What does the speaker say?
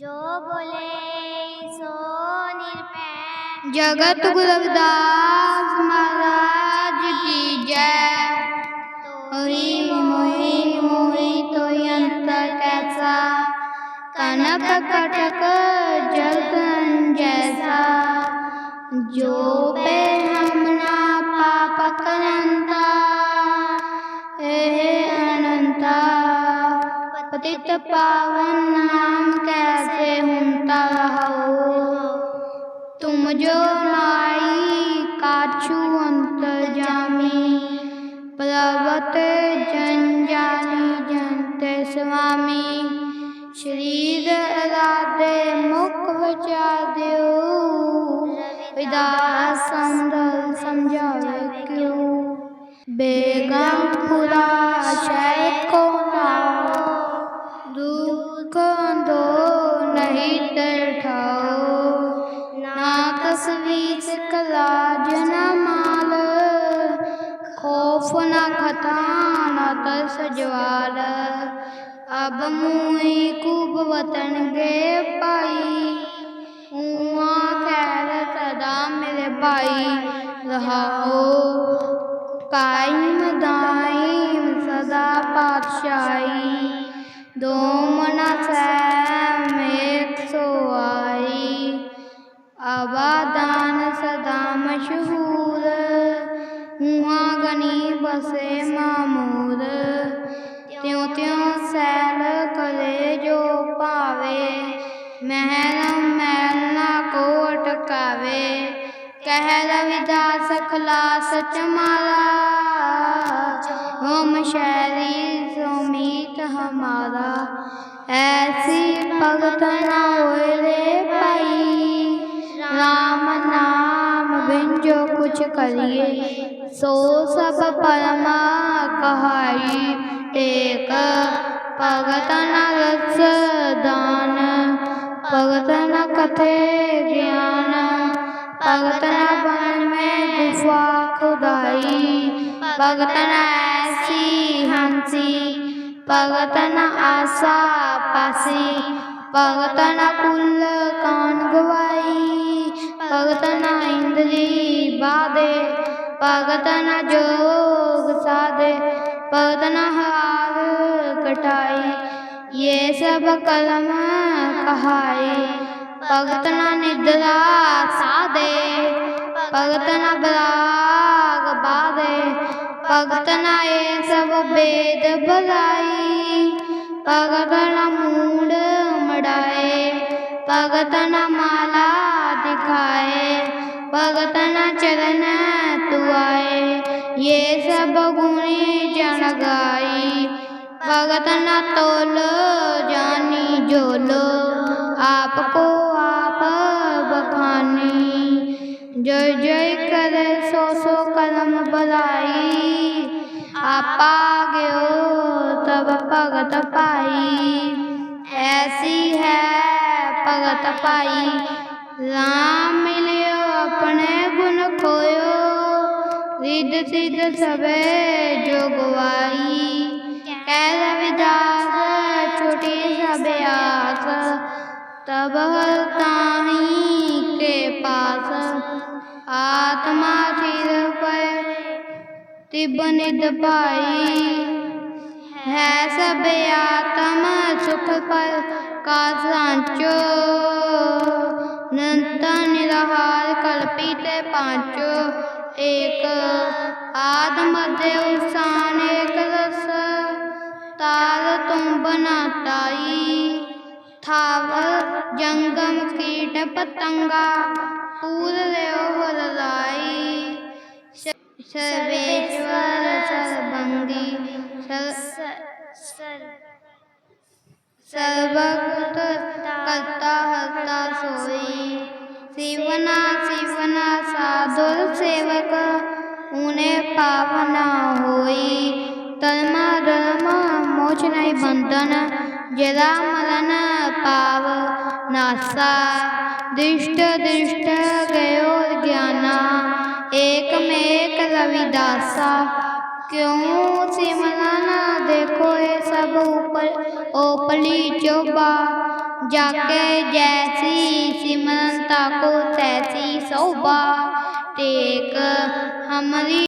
जो बोले सो निर्पै जगत गुरुदास महाराज की जय। तोरी मोही मोही तो यंत्र कैसा। कनक कटक जगन जैसा। जो ਪਤਿਤ ਪਾਵਨ ਨਾਮ ਕੈਸੇ ਹੁੰਤਾ ਰਹੋ ਤੁਮ ਜੋ ਨਾਈ ਕਾਛੂ ਅੰਤ ਜਾਮੀ, ਪ੍ਰਵਤ ਜਨ ਜਾਨੀ ਜਨਤੇ ਸੁਆਮੀ ਸ਼ਰੀਰ ਰਾਦੇ ਮੁਖ ਵਿਚਾਰਿਓ ਵਿਦਾਸ ਸੰਦਲ ਸਮਝਾਵੇ ਕਿਉ? ਬੇਗਮ ਪੁਰਾ ਸ਼ੈ ਖੋਫ ਨਾ ਖਤਾ ਨਾ ਤਸ ਜਵਾਲ ਅਬ ਮੂਈ ਕੂਬ ਵਤਨ ਗੇ ਪਾਈ ਉਆ ਖੈਰ ਸਦਾ ਮੇਰੇ ਭਾਈ। ਰਹਾਓ ਕਾਇਮ ਦਾਇਮ ਸਦਾ ਪਾਤਸ਼ਾਹੀ। ਦੋ ਮਨਾ ਸੈ ਮੇਕ ਸੋ ਆਈ। ਆਬਾਦਾਨ ਸਦਾ ਮਸ਼ਹੂਰ। ਹੁਆ ਗਨੀ ਬਸੇ ਮਾਮੂਰ। ਤਿਉ ਤਿਉ ਸੈਲ ਕਰੇ ਜੋ ਭਾਵੇ। ਮਹਿਲ ਮੈਲ ਨਾ ਕੋ ਅਟਕਾਵੇ ਕਹਿ ਰਵਿਦਾਸ ਖਲਾਸ ਚਮਾਰਾ ਹੋਮ ਸ਼ੈਰੀ ਸੁਮੀਤ ਹਮਾਰਾ। ਐਸੀ ਭਗਤ ਨਾ ਹੋਏ ਰੇ ਭਾਈ। ਰਾਮ ਨਾਮ ਬਿਨ ਜੋ ਕੁਛ ਕਰੀਏ। ਸੋ ਸਭ ਪਰਮਾ ਕਹਾਈ ਟੇਕ ਭਗਤ ਨ ਰਸ ਦਾਨ। ਭਗਤ ਨ ਕਥੇ ਗਿਆਨ, ਭਗਤ ਨ ਬਨ ਮੈਂ ਗੁਫਾ ਖੁਦਾਈ। ਭਗਤ ਨ ਐਸੀ ਹੰਸੀ, ਭਗਤ ਨ ਆਸਾ ਪਾਸੀ। ਭਗਤ ਨ ਕੁਲ ਕਾਨ ਗਵਾਈ ਭਗਤ ਨ ਜੋਗ ਸਾਧੇ, ਭਗਤ ਨ ਹਾਰ ਕਟਾਈ ਇਹ ਸਭ ਕਲਮ ਕਹਾਈ ਭਗਤ ਨ ਨਿਦਰਾ ਸਾਧੇ, ਭਗਤ ਨ ਬਰਾਗ ਬਾਧੇ। ਭਗਤ ਨ ਇਹ ਸਭ ਵੇਦ ਭਲਾਈ, ਭਗਤ ਨ ਮੂੜ ਮੜਾਏ। ਭਗਤ ਨ ਮਾਲ सब गुणी जन गाई। भगत न तोल, जानी जोलो। आपको आप बखानी। जय जय करे सो सो कलम बलाई आपा गयो तब भगत पाई। ऐसी है भगत पाई। राम मिलियो, अपने गुण खोयो। ਵਿਦ ਸਿਧ ਸਭੇ ਜੋਗਵਾਈ ਕਹਿ ਰਵਿਦਾਸ ਛੁਟੇ ਸਭ ਆਸ। ਤਬ ਤਾਹੀ ਕੇ ਪਾਸ। ਆਤਮਾ ਸਿਰ ਪਰ ਤਿਬ ਨਿਦ ਭਾਈ। ਹੈ ਸਭ ਆਤਮ ਸੁਖ ਪਰ, ਕਾ ਸਾਂਚੋ। ਨੰਤਾ ਨਿਰਹਾਲ ਕਲਪੀ ਤੇ ਪਾਂਚੋ। ਏਕ ਆਦ ਮਧਯ ਸਾਨ ਏਕ ਰਸ ਤਾਲ ਤੁਮ ਬਨਾਤਾਈ ਥਾਵ ਜੰਗਮ ਕੀਟ ਪਤੰਗਾ, ਪੂਰ ਲਿਓ ਹਰਦਾਈ ਸਰਵੇਸ਼ਵਰ ਸਰਬੰਗੀ ਸਰਬਗਤ ਕਰਤਾ ਹਰਤਾ ਸੋਈ। शिवना शिवना साधुर सेवक उन्हें पावना होई धर्मा धर्म मोच नहीं बंधन जरा मरण पाव नासा दृष्ट दृष्ट गयो ज्ञाना एक में एक रविदासा क्यों सिमलाना देखो ये सब ऊपर ओपली चोबा जाके जैसी सिमरन ताको तैसी शोभा टेक हमरी